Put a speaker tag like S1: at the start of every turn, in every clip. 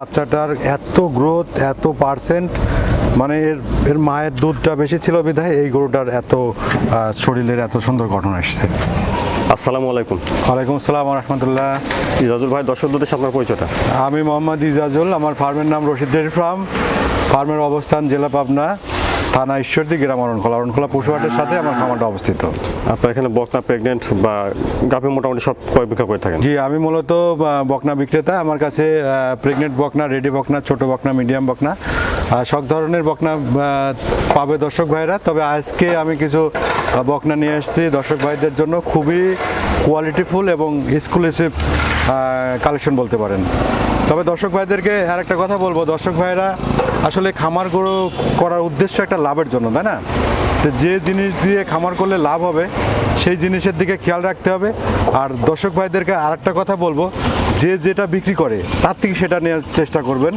S1: বাচ্চাটার এত গ্রোথ এত পার্সেন্ট মানে এর এর মায়ের দুধটা বেশি ছিল বিধায় এই গরুটার এত শরীরের এত সুন্দর গঠন আসছে।
S2: আসসালামু আলাইকুম।
S1: ওয়ালাইকুম আসসালাম রহমতুল্লাহ।
S2: ইজাজুল ভাই দর্শক দুধের আপনার পরিচয়টা?
S1: আমি মোহাম্মদ ইজাজুল আমার ফার্মের নাম রশিদ ডেয়ারি ফার্ম। ফার্মের অবস্থান জেলা পাবনা। থানা ঈশ্বরদী গ্রাম অরণখোলা অরণখোলা পশুহাটের সাথে আমার খামারটা অবস্থিত।
S2: আপনার এখানে বকনা প্রেগনেন্ট বা গাভী মোটামুটি সব ক্রয় বিক্রয় করে থাকেন?
S1: জি আমি মূলত বকনা বিক্রেতা। আমার কাছে প্রেগনেন্ট বকনা রেডি বকনা ছোট বকনা মিডিয়াম বকনা সব ধরনের বকনা পাবে দর্শক ভাইরা। তবে আজকে আমি কিছু বকনা নিয়ে এসেছি দর্শক ভাইদের জন্য। খুবই কোয়ালিটিফুল এবং এক্সক্লুসিভ কালেকশন বলতে পারেন। তবে দর্শক ভাইদেরকে আর একটা কথা বলব। দর্শক ভাইরা আসলে খামার গরু করার উদ্দেশ্য একটা লাভের জন্য তাই না? যে জিনিস দিয়ে খামার করলে লাভ হবে সেই জিনিসের দিকে খেয়াল রাখতে হবে। আর দর্শক ভাইদেরকে আরেকটা কথা বলব যে যেটা বিক্রি করে তার থেকে সেটা নেওয়ার চেষ্টা করবেন।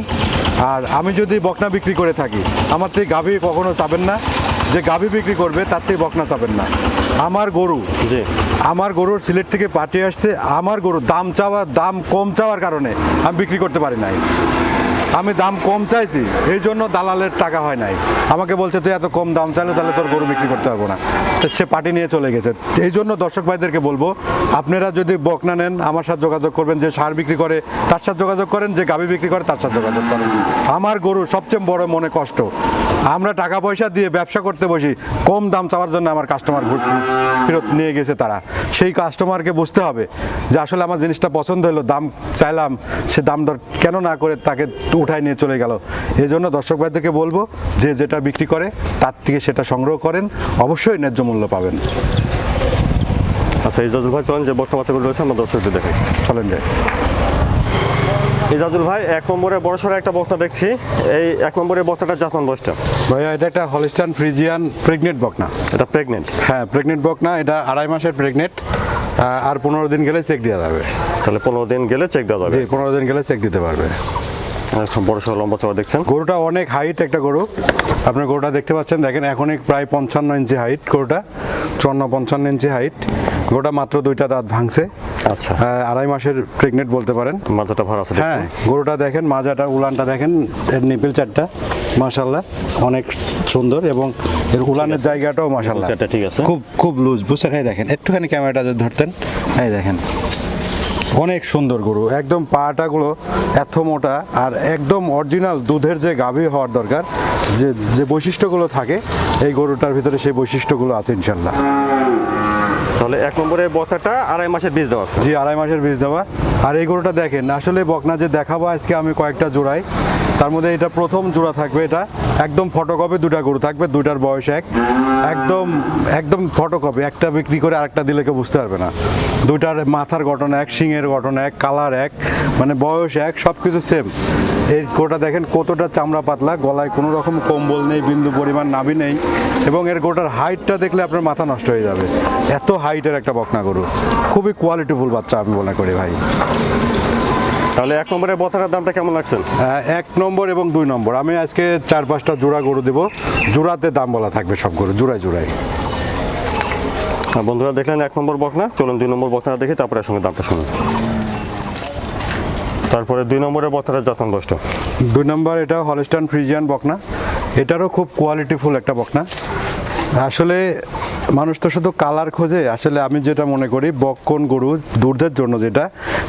S1: আর আমি যদি বকনা বিক্রি করে থাকি আমার থেকে গাভী কখনো চাবেন না। যে গাভী বিক্রি করবে তার থেকে বকনা চাবেন না। আমার গরু
S2: যে
S1: আমার গরুর সিলেট থেকে পাঠিয়ে আসছে আমার গরুর দাম চাওয়ার দাম কম চাওয়ার কারণে আমি বিক্রি করতে পারি নাই। আমি দাম কম চাইছি, এই জন্য দালালের টাকা হয় নাই। আমাকে বলছে, তুই এত কম দাম চাইলে তাহলে তোর গরু বিক্রি করতে পারব না। তো সে পার্টি নিয়ে চলে গেছে। এই জন্য দর্শক ভাইদেরকে বলব, আপনারা যদি বকনা নেন, আমার সাথে যোগাযোগ করবেন, যে সার বিক্রি করে, তার সাথে যোগাযোগ করেন, যে গাভী বিক্রি করে, তার সাথে যোগাযোগ করেন। আমার গরু সবচেয়ে বড় মনে কষ্ট। আমরা টাকা পয়সা দিয়ে ব্যবসা করতে বসি, কম দাম চাওয়ার জন্য আমার কাস্টমার ফেরত নিয়ে গেছে তারা। সেই কাস্টমারকে বুঝতে হবে যে আসলে আমার জিনিসটা পছন্দ হলো, দাম চাইলাম, সে দাম দর কেন না করে তাকে উঠায় নিয়ে চলে গেল। এই জন্য দর্শক ভাইদেরকে বলব যে যেটা বিক্রি করে তার থেকে সেটা সংগ্রহ করেন। অবশ্যই ন্যায্য মূল্য পাবেন।
S2: আচ্ছা ইজাজুল ভাই চলেন যে বকনা বাচ্চাগুলো রয়েছে আমরা দর্শকদের দেখাই।
S1: চলেন যাই।
S2: ইজাজুল ভাই এক নম্বরে বড় সড়ো একটা বক্তা দেখছি। এই এক নম্বরে বক্তাটা জাতমান বয়সটা?
S1: ভাইয়া এটা একটা হলিস্টান ফ্রিজিয়ান প্রেগনেন্ট বকনা।
S2: এটা প্রেগনেন্ট?
S1: হ্যাঁ প্রেগনেন্ট বকনা এটা আড়াই মাসের প্রেগনেন্ট। আর পনেরো দিন গেলে চেক দেওয়া যাবে।
S2: তাহলে পনেরো দিন গেলে চেক দেওয়া যাবে।
S1: পনেরো দিন গেলে চেক দিতে পারবে।
S2: বড় সড়ো লম্বা চড়া দেখছেন?
S1: গরুটা অনেক হাইট একটা গরু। আপনার গরুটা দেখতে পাচ্ছেন দেখেন এখন প্রায় পঞ্চান্ন ইঞ্চি হাইট গরুটা চুয়ান্ন পঞ্চান্ন ইঞ্চি হাইট গরুটা মাত্র দুইটা দাঁত ভাঙছে।
S2: আচ্ছা।
S1: আড়াই মাসের প্রেগনেন্ট বলতে পারেন।
S2: মাজাটা ভাড়া আছে
S1: হ্যাঁ গরুটা দেখেন মাজাটা উলানটা দেখেন এর নিপিল চারটা মাশাল্লাহ অনেক সুন্দর এবং এর উলানের জায়গাটাও মাশাল্লাহ
S2: চারটা ঠিক আছে।
S1: খুব খুব লুজ বুঝছেন? এই দেখেন একটুখানি ক্যামেরাটা যদি ধরতেন। এই দেখেন। অনেক সুন্দর গরু। একদম পাটাগুলো এত মোটা আর একদম অরিজিনাল দুধের যে গাভী হওয়ার দরকার যে যে বৈশিষ্ট্যগুলো থাকে এই গরুটার ভিতরে সেই বৈশিষ্ট্যগুলো আছে ইনশাল্লাহ।
S2: তাহলে এক নম্বরে বতাটা আড়াই মাসের বীজ দেওয়া
S1: জি আড়াই মাসের বীজ দেওয়া। আর এই গরুটা দেখেন আসলে বকনা যে দেখাবো আজকে আমি কয়েকটা জোড়াই তার মধ্যে এটা প্রথম জোড়া থাকবে এটা। একদম ফটোকপি দুটা গরু থাকবে দুটার বয়স এক। একদম একদম ফটোকপি একটা বিক্রি করে আরেকটা দিলে কেউ বুঝতে পারবে না। দুইটার মাথার গঠন এক শিংয়ের গঠন এক, কালার এক মানে বয়স এক সব কিছু সেম এই গোটা দেখেন কতটা চামড়া পাতলা, গলায় কোনো রকম কম্বল নেই, বিন্দু পরিমাণ নাভি নেই, এবং এর গোটার হাইটটা দেখলে আপনার মাথা নষ্ট হয়ে যাবে। এত হাইটের একটা বকনা গরু। খুবই কোয়ালিটিফুল বাচ্চা আমি মনে করি ভাই।
S2: তাহলে এক নম্বরে বক্তাটার দামটা কেমন লাগছেন
S1: আহ, এক নম্বর এবং দুই নম্বর। আমি আজকে চার পাঁচটা জোড়া গরু দেবো। জোড়াতে দাম বলা থাকবে সব গরু জোড়ায় জোড়ায়।
S2: আর বন্ধুরা দেখলেন এক নম্বর বকনা চলুন দুই নম্বর বকনাটা দেখি তারপরে সঙ্গে দামটা শুনুন। তারপরে দুই নম্বরের বকনাটা যত্ন বয়সটা
S1: দুই নম্বর এটা হলস্টান ফ্রিজিয়ান বকনা। এটারও খুব কোয়ালিটিফুল একটা বকনা। আসলে মানুষ তো শুধু কালার খোঁজে। আসলে আমি যেটা মনে করি বক্ষণ গরু দুধের জন্য যেটা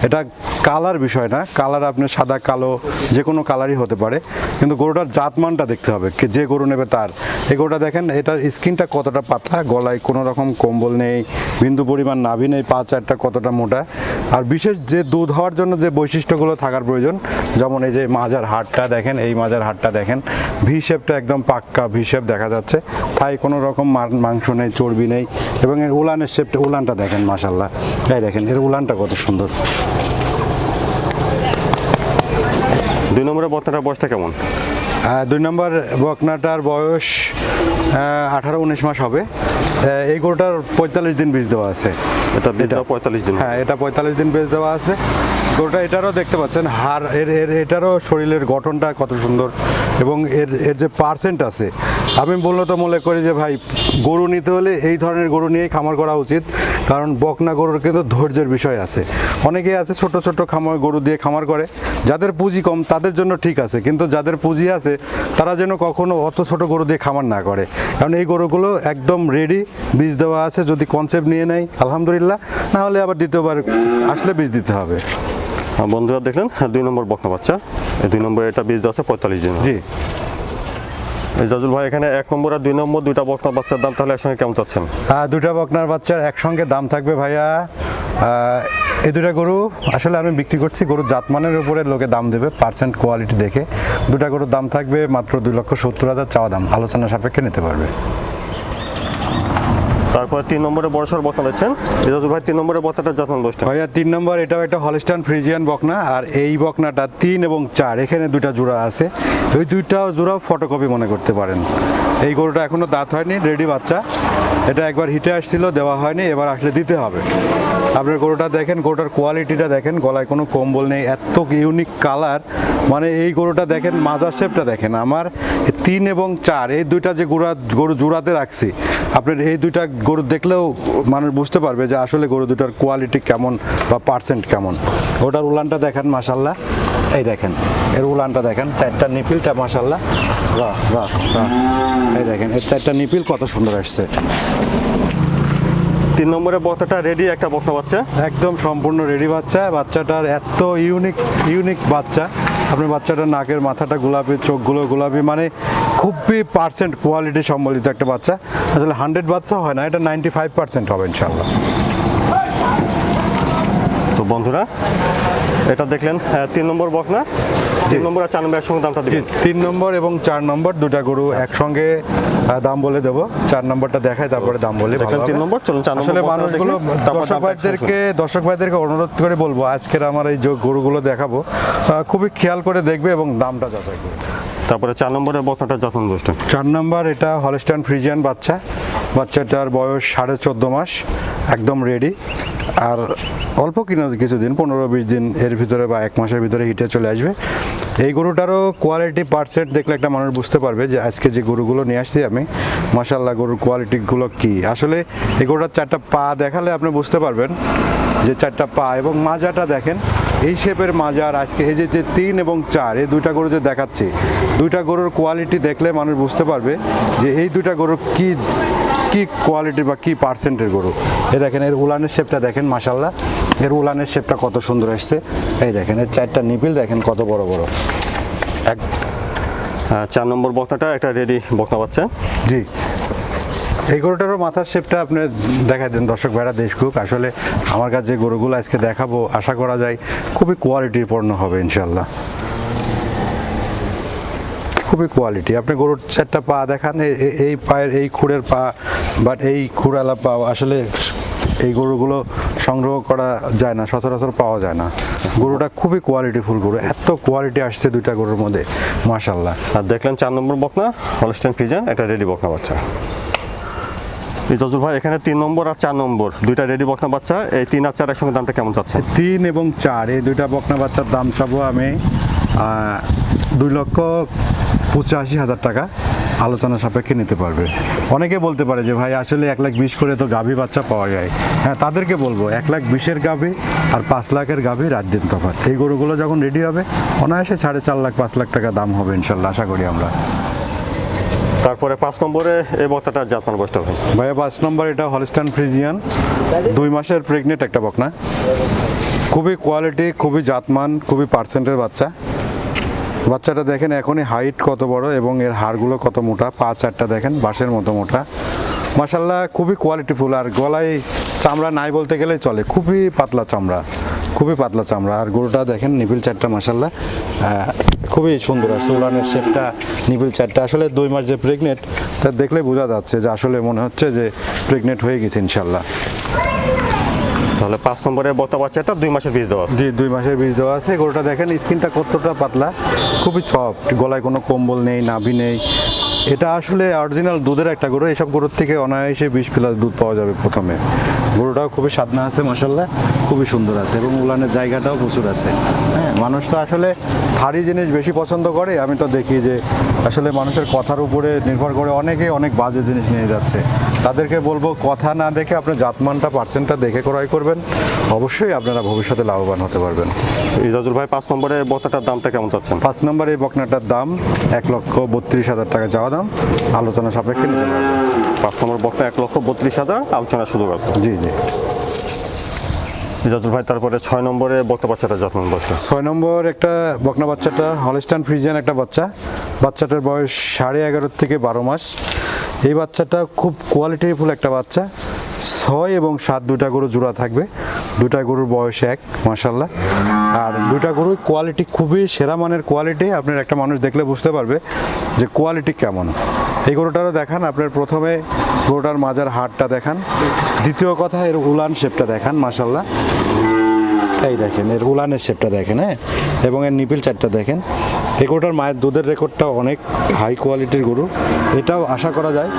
S1: এটা কালার বিষয় না, কালার আপনি সাদা, কালো যে কোনো কালারই হতে পারে, কিন্তু গরুটার জাতমানটা দেখতে হবে যে গরু নেবে তার। এই গরুটা দেখেন, এটার স্কিনটা কতটা পাতলা, গলায় কোনো রকম কম্বল নেই, বিন্দু পরিমাণ নাভি নেই, পা চারটা কতটা মোটা। আর বিশেষ যে দুধ হওয়ার জন্য যে বৈশিষ্ট্যগুলো থাকার প্রয়োজন, যেমন এই যে মাজার হাড়টা দেখেন, এই মাজার হাড়টা দেখেন ভি শেপটা একদম পাক্কা ভি শেপ দেখা যাচ্ছে, তাই কোনো রকম মাংস নেই, চর্বি নেই, এবং এর উলানের শেপটা উলানটা দেখেন মাসাল্লাহ এই দেখেন, এর উলানটা কত সুন্দর।
S2: দুই নম্বরের বকনাটার বয়সটা কেমন?
S1: দুই নম্বর বকনাটার বয়স আঠারো উনিশ মাস হবে। এই গরুটার পঁয়তাল্লিশ দিন বীজ দেওয়া আছে।
S2: এটা পঁয়তাল্লিশ দিন
S1: হ্যাঁ এটা পঁয়তাল্লিশ দিন বেচ দেওয়া আছে। গরুটা এটারও দেখতে পাচ্ছেন হার এর এর এটারও শরীরের গঠনটা কত সুন্দর এবং এর এর যে পার্সেন্ট আছে। আমি মূলত মনে করি যে ভাই গরু নিতে হলে এই ধরনের গরু নিয়েই খামার করা উচিত। তো কারণ বকনা গরুর কিন্তু ধৈর্যের বিষয় আছে। অনেকে আছে ছোট ছোট খামার গরু দিয়ে খামার করে। যাদের পুঁজি কম তাদের জন্য ঠিক আছে। কিন্তু যাদের পুঁজি আছে তারা যেন কখনো অত ছোট গরু দিয়ে খামার না করে। কারণ এই গরুগুলো একদম রেডি বীজ দেওয়া আছে। যদি কনসেপ্ট নিয়ে নেয় আলহামদুলিল্লাহ। না হলে আবার দ্বিতীয়বার আসলে বীজ দিতে হবে।
S2: বন্ধুরা দেখলেন দুই নম্বর বকনা বাচ্চা। দুই নম্বর এটা বীজ দেওয়া আছে পঁয়তাল্লিশ দিন
S1: জি।
S2: জাজুল ভাই, এখানে এক নম্বর আর দুই নম্বর দুইটা বকনার বাচ্চার দাম তাহলে একসঙ্গে কেমন চাচ্ছেন?
S1: হ্যাঁ দুইটা বকনার বাচ্চার একসঙ্গে দাম থাকবে ভাইয়া এই দুটা গরু আসলে আমি বিক্রি করছি গরু জাতমানের উপরে লোকে দাম দেবে পার্সেন্ট কোয়ালিটি দেখে। দুটা গরুর দাম থাকবে মাত্র দুই লক্ষ সত্তর হাজার চাওয়া দাম, আলোচনা সাপেক্ষে নিতে পারবে।
S2: তারপরে তিন নম্বরে বড়সড় বকনা দিচ্ছেন জাজুল ভাই, তিন নম্বরে বকনাটা যত্ন বসটা
S1: ভাইয়া, তিন নম্বর, এটাও একটা হলিস্টান ফ্রিজিয়ান বকনা, আর এই বকনাটা তিন এবং চার, এখানে দুইটা জোড়া আছে। ওই দুইটাও জোড়াও ফটোকপি মনে করতে পারেন। এই গরুটা এখনও দাঁত হয়নি রেডি বাচ্চা। এটা একবার হিটে আসছিল, দেওয়া হয়নি, এবার আসলে দিতে হবে। আপনার গরুটা দেখেন, গরুটার কোয়ালিটিটা দেখেন, গলায় কোনো কম্বল নেই, এত ইউনিক কালার মানে এই গরুটা দেখেন, মাজার শেপটা দেখেন। আমার তিন এবং চার, এই দুইটা যে গরু গরু জোড়াতে রাখছি আপনার এই দুইটা গরু দেখলেও মানুষ বুঝতে পারবে যে আসলে গরু দুটার কোয়ালিটি কেমন বা পার্সেন্ট কেমন। ওটার উলানটা দেখেন মাসাল্লাহ এই দেখেন, এর উলানটা দেখেন, চারটা নিপিলটা মাসাল্লাহ বাহ বাহ বাহ। এই দেখেন, এর চারটা নিপিল কত সুন্দর আসছে।
S2: তিন নম্বরে বকনাটা রেডি একটা বকনা বাচ্চা।
S1: একদম সম্পূর্ণ রেডি বাচ্চা। বাচ্চাটার এত ইউনিক ইউনিক বাচ্চা। আপনার বাচ্চাটার নাকের মাথাটা গোলাপি, চোখগুলো গোলাপি মানে খুবই পার্সেন্ট কোয়ালিটি সম্বলিত একটা বাচ্চা। আসলে হান্ড্রেড বাচ্চা হয় না এটা নাইনটি ফাইভ পার্সেন্ট হবে ইনশাল্লাহ
S2: তো বন্ধুরা এটা দেখলেন হ্যাঁ, তিন নম্বর বকনা তিন নম্বর আর চার নম্বর একসঙ্গে দামটা দিবেন।
S1: তিন নম্বর এবং চার নম্বর দুটা গরু একসঙ্গে দাম বলে দেবো। চার নম্বরটা দেখায় তারপরে দাম বলে
S2: দেখলেন তিন নম্বর চলুন চার নম্বর
S1: মানুষগুলো দর্শক ভাইদেরকে দর্শক ভাইদেরকে অনুরোধ করে বলব আজকের আমার এই যে গরুগুলো দেখাবো খুবই খেয়াল করে দেখবে এবং দামটা যাচাই করবে।
S2: তারপরে চার নম্বরের বকনাটা যত্ন বসটা
S1: চার নম্বর এটা হলস্টাইন ফ্রিজিয়ান বাচ্চা। বাচ্চাটার বয়স সাড়ে চোদ্দ মাস, একদম রেডি আর অল্প কিনা কিছুদিন, পনেরো বিশ দিন এর ভিতরে বা এক মাসের ভিতরে হিটে চলে আসবে। এই গরুটারও কোয়ালিটি পার্সেন্ট দেখলে একটা মানুষ বুঝতে পারবে যে আজকে যে গরুগুলো নিয়ে আসছি আমি মাসাল্লাহ গরুর কোয়ালিটিগুলো কি। আসলে এই গরুটার চারটা পা দেখালে আপনি বুঝতে পারবেন যে চারটা পা এবং মাজাটা দেখেন এই শেপের মাজার আজকে এই যে যে তিন এবং চার এই দুইটা গরু যে দেখাচ্ছি দুইটা গরুর কোয়ালিটি দেখলে মানুষ বুঝতে পারবে যে এই দুইটা গরু কি কি কোয়ালিটির বা কি পার্সেন্টের গরু। এই দেখেন এর উলানের শেপটা দেখেন মাসাল্লাহ এর উলানের শেপটা কত সুন্দর এসছে। এই দেখেন এর চারটা নিপিল দেখেন কত বড় বড়। এক
S2: চার নম্বর বকনাটা একটা রেডি বকনা বাচ্চা।
S1: জি। এই গরুটারও মাথার শেপটা আপনি দেখা দেন, দর্শক ভাইরা দেশকুক আসলে আমার কাছে যে গরুগুলো আজকে দেখাবো, আশা করা যায় খুবই কোয়ালিটির পণ্য হবে ইনশাল্লাহ খুবই কোয়ালিটি আপনি গরুর চারটা পা দেখান এই পায়ের, এই খুঁড়ের পা বাট এই খুঁড়ালা পা, আসলে এই গরুগুলো সংগ্রহ করা যায় না, সচরাচর পাওয়া যায় না। গরুটা খুবই কোয়ালিটিফুল গরু, এত কোয়ালিটি আসছে দুইটা গরুর মধ্যে মাশাল্লাহ
S2: আর দেখলেন চার নম্বর বকনা হলস্টেন ফ্রিজান একটা রেডি বকনা বাচ্চা। ইজাজুল ভাই, এখানে তিন নম্বর আর চার নম্বর। দুইটা রেডি বকনা বাচ্চা, এই তিন আর চার একসঙ্গে দামটা কেমন চাচ্ছে
S1: তিন এবং চার, এই দুইটা বকনা বাচ্চার দাম চাবো আমি দুই লক্ষ পঁচাশি হাজার টাকা। আলোচনা সাপেক্ষে নিতে পারবে। অনেকে বলতে পারে যে, ভাই, আসলে এক লাখ বিশ করে তো গাভী বাচ্চা পাওয়া যায়। হ্যাঁ তাদেরকে বলব, এক লাখ বিশের গাভী আর পাঁচ লাখের গাভী রাত দিন তফাৎ। এই গরুগুলো যখন রেডি হবে, অনায়াসে সাড়ে চার লাখ, পাঁচ লাখ টাকা দাম হবে ইনশাল্লাহ, আশা করি আমরা।
S2: তারপরে পাঁচ নম্বরে এই বক্তাটা জাতমান বসতে হবে
S1: ভাইয়া, পাঁচ নম্বর এটা হলস্টান ফ্রিজিয়ান। দুই মাসের প্রেগনেন্ট একটা বকনা। খুবই কোয়ালিটি খুবই জাতমান, খুবই পার্সেন্টের বাচ্চা। বাচ্চাটা দেখেন এখনই হাইট কত বড় এবং এর হাড়গুলো কত মোটা। পা চারটা দেখেন, বাঁশের মতো মোটা। মাসাল্লাহ খুবই কোয়ালিটিফুল আর গলায় চামড়া নাই বলতে গেলেই চলে। খুবই পাতলা চামড়া। খুবই পাতলা চামড়া। আর গরুটা দেখেন নিপিল চারটা মাসাল্লাহ খুবই সুন্দর আছে উলানের শেপটা নিপিল চারটা। আসলে দুই মাস যে প্রেগনেন্ট তা দেখলে বোঝা যাচ্ছে যে আসলে মনে হচ্ছে যে প্রেগনেন্ট হয়ে গেছে ইনশাল্লাহ
S2: তাহলে পাঁচ নম্বরে বক্তা বাচ্চাটা দুই মাসের বীজ দেওয়া আছে।
S1: জি দুই মাসের বীজ দেওয়া আছে। গরুটা দেখেন স্কিনটা কতটা পাতলা। খুবই সফট গলায় কোনো কম্বল নেই নাভি নেই। এটা আসলে অরিজিনাল দুধের একটা গরু, এসব গরুর থেকে অনায়াসে বিশ প্লাস দুধ পাওয়া যাবে প্রথমে। গরুটাও খুবই সাদনা আছে মশাল্লা খুবই সুন্দর আছে এবং উলানের জায়গাটাও প্রচুর আছে। হ্যাঁ মানুষ তো আসলে ভারী জিনিস বেশি পছন্দ করে, আমি তো দেখি যে আসলে মানুষের কথার উপরে নির্ভর করে অনেকে অনেক বাজে জিনিস নিয়ে যাচ্ছে। তাদেরকে বলব কথা না দেখে আপনি জাতমানটা পার্সেন্টটা দেখে ক্রয় করবেন। অবশ্যই আপনারা ভবিষ্যতে লাভবান হতে পারবেন।
S2: ইজাজুল ভাই পাঁচ নম্বরে বক্তাটার দামটা কেমন চাচ্ছেন?
S1: পাঁচ নম্বরে এই বকনাটার দাম এক লক্ষ বত্রিশ হাজার টাকা যাওয়া দাম। আলোচনা সাপেক্ষে নিতে পারবেন
S2: পাঁচ নম্বর বক্তা এক লক্ষ বত্রিশ হাজার আলোচনার সুযোগ আছে।
S1: জি জি।
S2: ইজাজুল ভাই তারপরে ছয় নম্বরে বক্তা বাচ্চাটা যত্ন বসে
S1: ছয় নম্বর একটা বকনা বাচ্চাটা হলস্টান ফ্রিজিয়ান একটা বাচ্চা। বাচ্চাটার বয়স সাড়ে এগারো থেকে বারো মাস। এই বাচ্চাটা খুব কোয়ালিটিফুল একটা বাচ্চা। ছয় এবং সাত দুটা গরু জোড়া থাকবে। দুটা গরুর বয়স এক মাসাল্লাহ আর দুটা গরুর কোয়ালিটি খুবই সেরা মানের কোয়ালিটি আপনার একটা মানুষ দেখলে বুঝতে পারবে যে কোয়ালিটি কেমন। এই গরুটারও দেখান, আপনার প্রথমে গরুটার মাজার হাড়টা দেখান। দ্বিতীয় কথা, এর উলান শেপটা দেখান মাসাল্লাহ এই দেখেন, এর উলানের শেপটা দেখেন হ্যাঁ? এবং এর নিপিল চারটা দেখেন। এই গরুটার মায়ের দুধের রেকর্ডটা অনেক হাই কোয়ালিটির গরু। এটাও আশা করা যায়।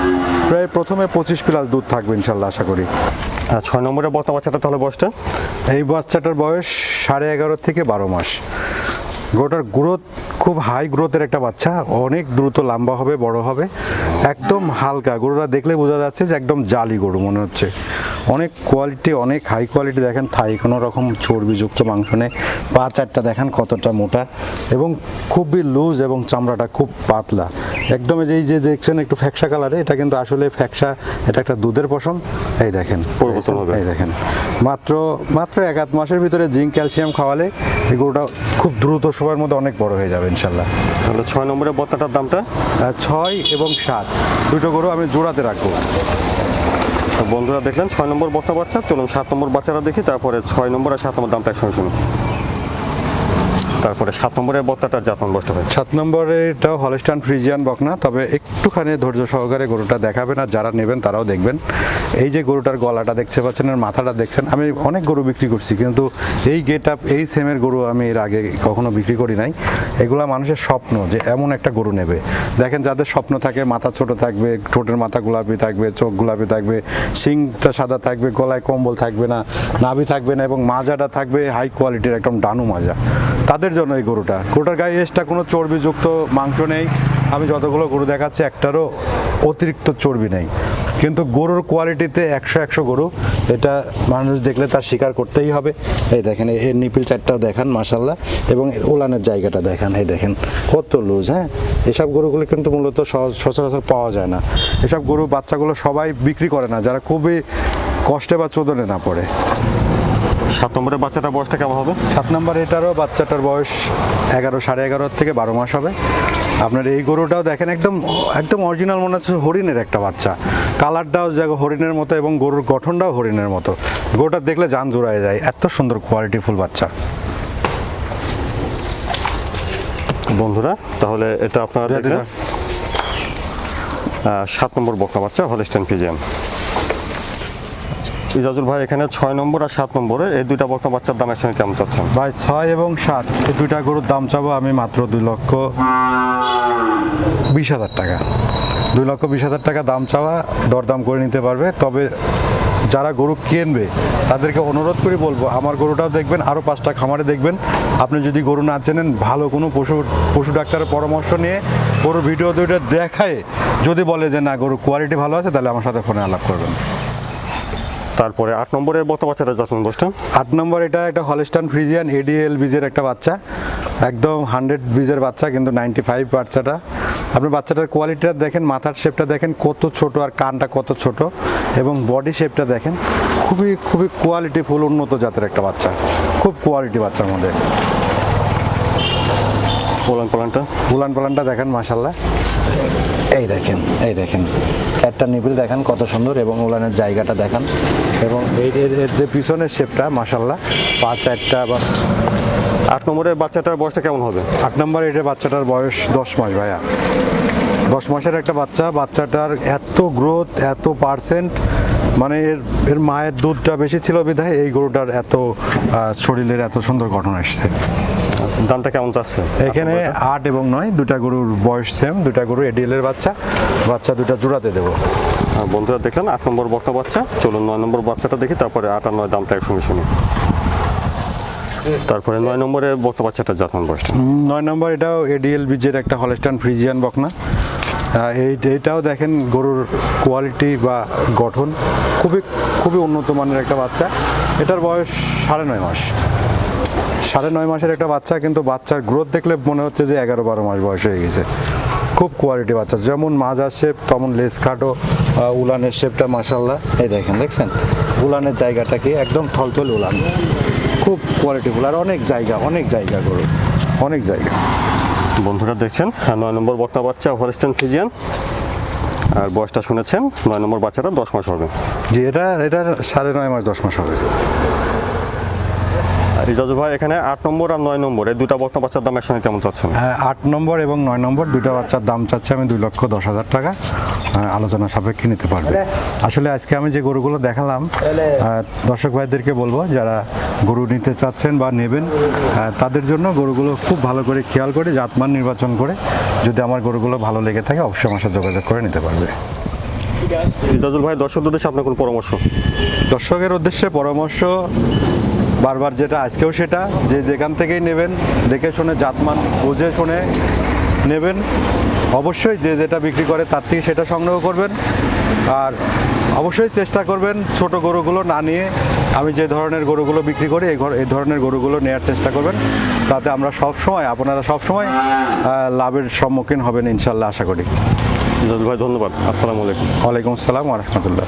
S1: প্রায় প্রথমে পঁচিশ প্লাস দুধ থাকবে ইনশাল্লাহ আশা করি।
S2: আর ছয় নম্বরে বক্তা বাচ্চাটা তাহলে বয়সটা?
S1: এই বাচ্চাটার বয়স সাড়ে এগারো থেকে বারো মাস। গরুটার গ্রোথ খুব হাই গ্রোথের একটা বাচ্চা। অনেক দ্রুত লম্বা হবে বড় হবে। একদম হালকা। গরুরা দেখলে বোঝা যাচ্ছে যে একদম জালি গরু মনে হচ্ছে। অনেক কোয়ালিটি অনেক হাই কোয়ালিটি দেখেন থাই কোনো রকম চর্বিযুক্ত মাংস নেই। পা চারটা দেখেন কতটা মোটা এবং খুবই লুজ এবং চামড়াটা খুব পাতলা। একদম এই যে- দেখছেন একটু ফ্যাকসা কালারে এটা কিন্তু আসলে ফ্যাকসা এটা একটা দুধের পশম। এই দেখেন এই দেখেন মাত্র মাত্র এক আধ মাসের ভিতরে জিঙ্ক ক্যালসিয়াম খাওয়ালে এই গরুটা খুব দ্রুত সময়ের মধ্যে অনেক বড় হয়ে যাবে ইনশাল্লাহ
S2: তাহলে ছয় নম্বরের বক্তাটার দামটা?
S1: ছয় এবং সাত। দুটো গরু আমি জোড়াতে রাখব।
S2: বন্ধুরা দেখলেন, ছয় নম্বর বর্তা বাচ্চা, চলুন সাত নম্বর বাচ্চারা দেখি, তারপরে ছয় নম্বর আর সাত নম্বর দামটা একসঙ্গে শুনুন। তারপরে সাত নম্বরে বক্তাটার যত্ন বসতে হবে
S1: সাত নম্বরে এটাও হলস্টান ফ্রিজিয়ান বকনা তবে একটুখানি ধৈর্য সহকারে গরুটা দেখাবেন আর যারা নেবেন তারাও দেখবেন। এই যে গরুটার গলাটা দেখতে পাচ্ছেন আর মাথাটা দেখছেন, আমি অনেক গরু বিক্রি করছি, কিন্তু এই গেট আপ এই সেমের গরু আমি এর আগে কখনো বিক্রি করি নাই। এগুলা মানুষের স্বপ্ন যে এমন একটা গরু নেবে। দেখেন যাদের স্বপ্ন থাকে, মাথা ছোট থাকবে, ঠোঁটের মাথা গোলাপি থাকবে, চোখ গোলাপি থাকবে, শিংটা সাদা থাকবে, গলায় কম্বল থাকবে না, নাভি থাকবে না এবং মাজাটা থাকবে হাই কোয়ালিটির একদম ডানু মাজা। তাদের জন্য এই গরুটা। গরুটার গায়ে এসটা কোনো চর্বিযুক্ত মাংস নেই। আমি যতগুলো গরু দেখাচ্ছি, একটারও অতিরিক্ত চর্বি নেই। কিন্তু গরুর কোয়ালিটিতে একশো একশো গরু, এটা মানুষ দেখলে তার স্বীকার করতেই হবে। এই দেখেন, এর নিপিল চারটাও দেখান মাসাল্লাহ এবং এর ওলানের জায়গাটা দেখান, এই দেখেন, কত লুজ হ্যাঁ? এসব গরুগুলো কিন্তু মূলত সহজ- সচরাচর পাওয়া যায় না। এসব গরু বাচ্চাগুলো সবাই বিক্রি করে না, যারা খুবই কষ্টে বা চোদনে না পড়ে।
S2: সাত নম্বরের বাচ্চাটার বয়সটা কেমন হবে?
S1: সাত নম্বর এটারও বাচ্চাটার বয়স এগারো সাড়ে এগারো থেকে বারো মাস হবে। আপনার এই গরুটাও দেখেন একদম একদম অরিজিনাল মনে হচ্ছে হরিণের একটা বাচ্চা। কালারটাও দেখো হরিণের মতো এবং গরুর গঠনটাও হরিণের মতো। গরুটা দেখলে যান জোড়ায় যায় এত সুন্দর কোয়ালিটিফুল বাচ্চা।
S2: বন্ধুরা তাহলে এটা আপনার সাত নম্বর বকনা বাচ্চা হলিস্টেন ফিজিয়ান ইজাজুল ভাই, এখানে ছয় নম্বর আর সাত নম্বরে। এই দুইটা বকনা বাচ্চার দাম একসঙ্গে কেমন চাচ্ছেন?
S1: ভাই, ছয় এবং সাত। এই দুইটা গরুর দাম চাবো আমি মাত্র দুই লক্ষ বিশ হাজার টাকা। দুই লক্ষ বিশ হাজার টাকা দাম চাওয়া দরদাম করে নিতে পারবে। তবে যারা গরু কিনবে, তাদেরকে অনুরোধ করে বলব, আমার গরুটাও দেখবেন আরও পাঁচটা খামারে দেখবেন। আপনি যদি গরু না চেনেন, ভালো কোনো পশু পশু ডাক্তারের পরামর্শ নিয়ে গরুর ভিডিও দুইটা দেখায় যদি বলে যে, না, গরুর কোয়ালিটি ভালো আছে, তাহলে আমার সাথে ফোনে আলাপ করবেন।
S2: তারপরে আট নম্বরে বকনা বাচ্চাটা যত্ন বসটা
S1: আট নম্বর এটা একটা হলস্টান ফ্রিজিয়ান এডিএল বীজের একটা বাচ্চা। একদম হান্ড্রেড বীজের বাচ্চা কিন্তু নাইনটি ফাইভ বাচ্চাটা। আপনি বাচ্চাটার কোয়ালিটিটা দেখেন মাথার শেপটা দেখেন কত ছোট আর কানটা কত ছোট এবং বডি শেপটা দেখেন খুবই খুবই কোয়ালিটি ফুল উন্নত জাতের একটা বাচ্চা। খুব কোয়ালিটি বাচ্চার মধ্যে।
S2: পোলান পোলানটা?
S1: উলান পালানটা দেখেন মাসাল্লাহ এই দেখেন এই দেখেন। চারটা নিপিল দেখেন কত সুন্দর এবং উলানের জায়গাটা দেখান। এবং এই এর যে পিছনের শেপটা মাসাল্লাহ পা চারটা বা
S2: আট নম্বরের বাচ্চাটার বয়সটা কেমন হবে?
S1: আট নম্বর এটা বাচ্চাটার বয়স দশ মাস ভাইয়া। দশ মাসের একটা বাচ্চা বাচ্চাটার এত গ্রোথ এত পার্সেন্ট মানে এর এর মায়ের দুধটা বেশি ছিল বিধায় এই গরুটার এত শরীরের এত সুন্দর গঠন আসছে।
S2: দামটা কেমন চাচ্ছে?
S1: এখানে আট এবং নয় দুটা গরুর বয়স সেম দুটা গরু এডিএল এর বাচ্চা বাচ্চা দুটা জোড়াতে দেবো।
S2: আর বন্ধুরা দেখলেন আট নম্বর বকনা বাচ্চা চলুন নয় নম্বর বাচ্চাটা দেখি তারপরে আট আর নয় দামটা একসঙ্গে শুনি। তারপরে নয় নম্বরে বক্তা বাচ্চাটা জাতমান বয়সটা?
S1: উম, নয় নম্বর এটাও এডিএল বীজের একটা হলস্টান ফ্রিজিয়ান বকনা। এই এইটাও দেখেন গরুর কোয়ালিটি বা গঠন খুবই খুবই উন্নত মানের একটা বাচ্চা। এটার বয়স সাড়ে নয় মাস। সাড়ে নয় মাসের একটা বাচ্চা কিন্তু বাচ্চার গ্রোথ দেখলে মনে হচ্ছে যে এগারো বারো মাস বয়স হয়ে গেছে। খুব কোয়ালিটি বাচ্চা। যেমন মাজার শেপ তেমন লেস কাটো উলানের শেপটা মাসাল্লাহ এই দেখেন দেখছেন? উলানের জায়গাটা কি? একদম থলথল উলান। খুব কোয়ালিটিফুল আর অনেক জায়গা অনেক জায়গা গরু। অনেক জায়গা।
S2: বন্ধুরা দেখছেন? হ্যাঁ, নয় নম্বর বক্তা বাচ্চা হরিস্টেন ফিজিয়ান আর বয়সটা শুনেছেন? নয় নম্বর বাচ্চাটা দশ মাস হবে।
S1: জি এটা এটা সাড়ে নয় মাস দশ মাস হবে।
S2: রিজাজু ভাই এখানে আট নম্বর আর নয় নম্বর এই দুটা বক্তা বাচ্চার দাম একসঙ্গে কেমন চাচ্ছেন
S1: হ্যাঁ, আট নম্বর এবং নয় নম্বর দুইটা বাচ্চার দাম চাচ্ছে আমি দুই লক্ষ দশ হাজার টাকা আলোচনা সাপেক্ষে নিতে পারবে। আসলে আজকে আমি যে গরুগুলো দেখালাম দর্শক ভাইদেরকে বলব যারা গরু নিতে চাচ্ছেন বা নেবেন তাদের জন্য গরুগুলো খুব ভালো করে খেয়াল করে জাতমান নির্বাচন করে যদি আমার গরুগুলো ভালো লেগে থাকে অবশ্যই আমার সাথে যোগাযোগ করে নিতে পারবে।
S2: রিজাজুল ভাই দর্শকদের উদ্দেশ্যে আপনার কোনো পরামর্শ?
S1: দর্শকের উদ্দেশ্যে পরামর্শ বারবার যেটা আজকেও সেটা যে যেখান থেকেই নেবেন দেখে শুনে জাতমান বুঝে শুনে নেবেন। অবশ্যই যে যেটা বিক্রি করে তার থেকে সেটা সংগ্রহ করবেন। আর অবশ্যই চেষ্টা করবেন ছোট গরুগুলো না নিয়ে আমি যে ধরনের গরুগুলো বিক্রি করি এই এই ধরনের গরুগুলো নেওয়ার চেষ্টা করবেন। তাতে আমরা সব সময় আপনারা সব সময় লাভের সম্মুখীন হবেন ইনশাল্লাহ আশা করি।
S2: ভাই ধন্যবাদ। আসসালামু আলাইকুম।
S1: ওয়ালাইকুম আসসালাম রহমতুল্লাহ।